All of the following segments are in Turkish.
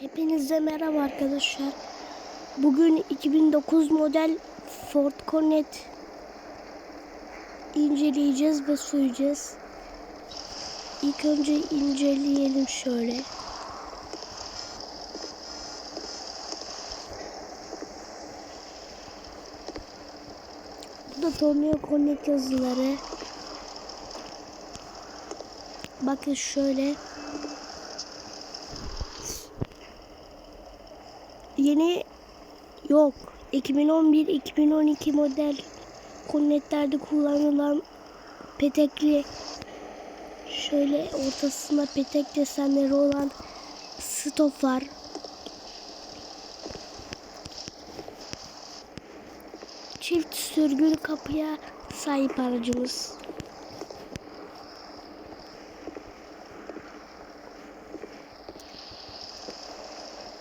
Hepinize merhaba arkadaşlar. Bugün 2009 model Ford Cornet inceleyeceğiz ve söyleyeceğiz. İlk önce inceleyelim şöyle. Bu da Torneo Cornet yazıları. Bakın şöyle. Yeni yok. 2011-2012 model kornetlerde kullanılan petekli şöyle ortasında petek desenleri olan stop var. Çift sürgün kapıya sahip aracımız.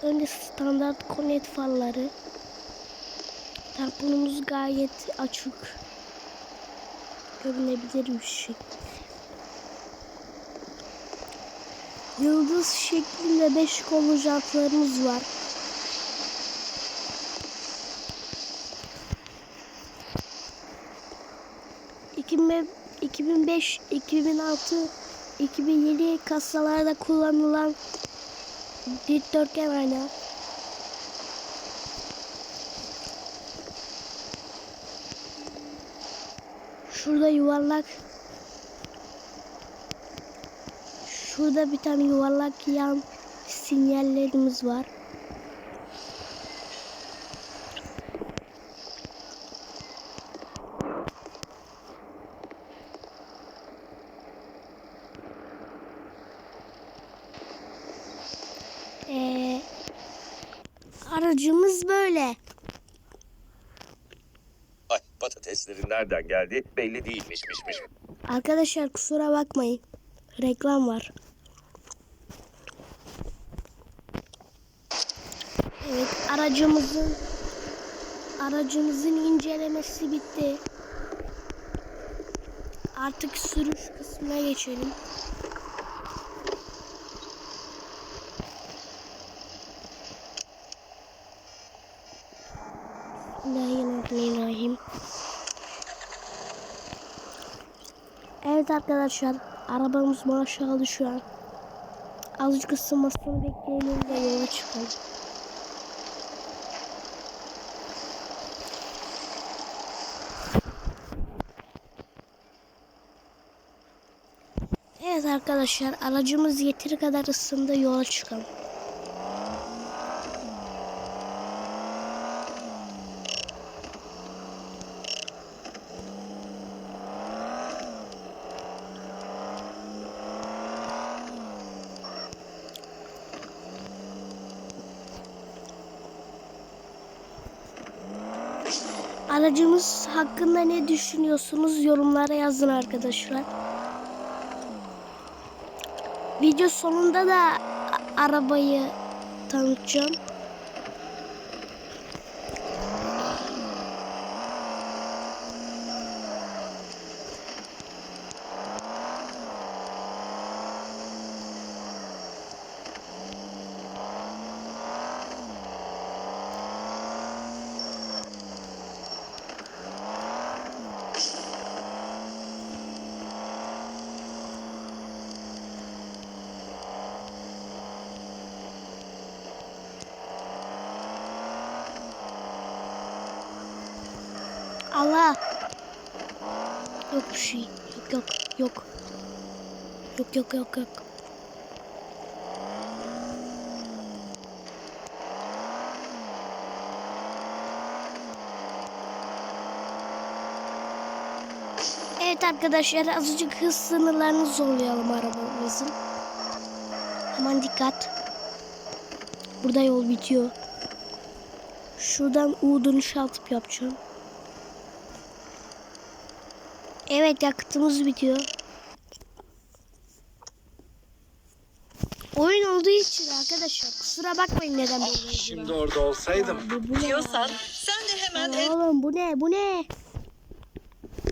Önce standart konet farları. Tamponumuz gayet açık. Görünebilirmiş. Yıldız şeklinde 5 kollu jantlarımız var. ...2005, 2006, 2007 kasalarda kullanılan dikdörtgen ayna. Şurada yuvarlak. Şurada bir tane yuvarlak yan sinyallerimiz var. Aracımız böyle. Ay patateslerin nereden geldi belli değilmişmişmiş. Arkadaşlar kusura bakmayın. Reklam var. Evet aracımızın aracımızın incelemesi bitti. Artık sürüş kısmına geçelim. Bismillahirrahmanirrahim. Evet arkadaşlar arabamız maşallah şu an. Azıcık ısınmasını bekleyelim ve yola çıkalım. Evet arkadaşlar aracımız yeteri kadar ısındı yola çıkalım. Aracımız hakkında ne düşünüyorsunuz yorumlara yazın arkadaşlar. Video sonunda da arabayı tanıtacağım. Allah. Yok bir şey. Yok yok yok. Yok yok yok yok. Evet arkadaşlar azıcık hız sınırlarını zorlayalım arabamızın. Aman dikkat. Burada yol bitiyor. Şuradan U dönüşü atıp yapacağım. Evet yakıtımız bitiyor. Oyun olduğu için arkadaşlar kusura bakmayın neden böyle oldu. Şimdi orada olsaydım. Abi bu ne? diyorsan sen de hemen ev Oğlum bu ne bu ne?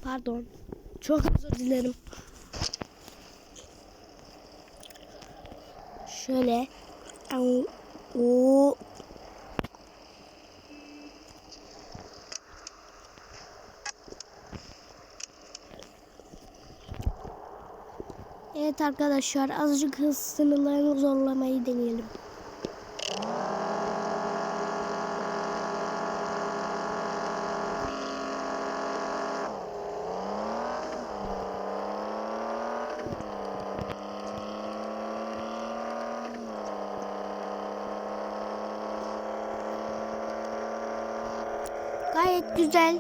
Pardon. Çok özür dilerim. Şöyle. Oo. Evet arkadaşlar azıcık hız sınırlarını zorlamayı deneyelim. Gayet güzel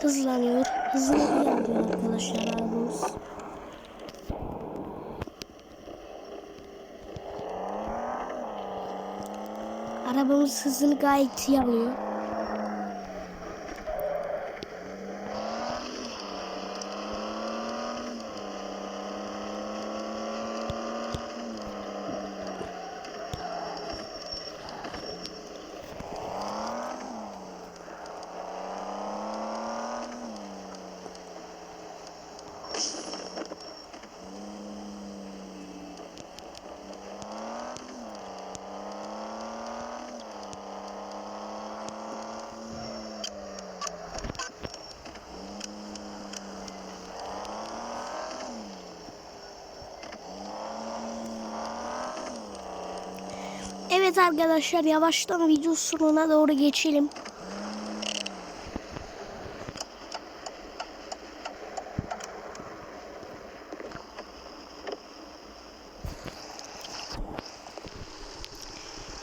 hızlanıyor. Hızlı ilerliyor arkadaşlar arabamız. Arabamız hızını gayet iyi alıyor. Evet arkadaşlar yavaştan video sonuna doğru geçelim.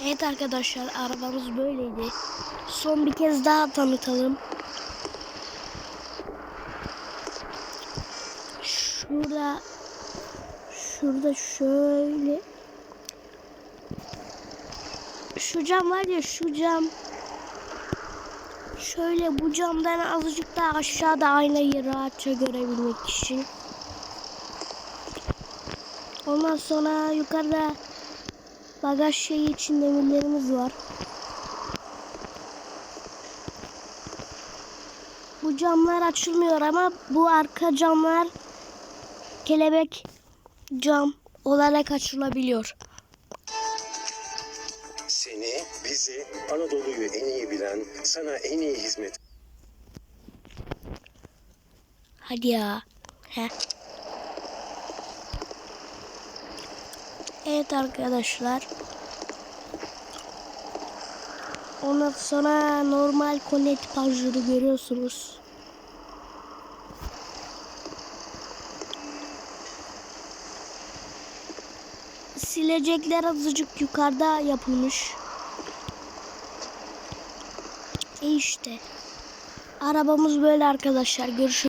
Evet arkadaşlar arabamız böyleydi. Son bir kez daha tanıtalım. Şurada şurada şöyle şu cam var ya şu cam şöyle bu camdan azıcık daha aşağıda aynayı rahatça görebilmek için. Ondan sonra yukarıda bagaj şeyi için demirlerimiz var. Bu camlar açılmıyor ama bu arka camlar kelebek cam olarak açılabiliyor. Bizi, Anadolu'yu en iyi bilen, sana en iyi hizmet Hadi ya. Heh. Evet arkadaşlar. Ondan sonra normal connect panjuru görüyorsunuz. Silecekler azıcık yukarıda yapılmış. E işte. Arabamız böyle arkadaşlar. Görüşürüz.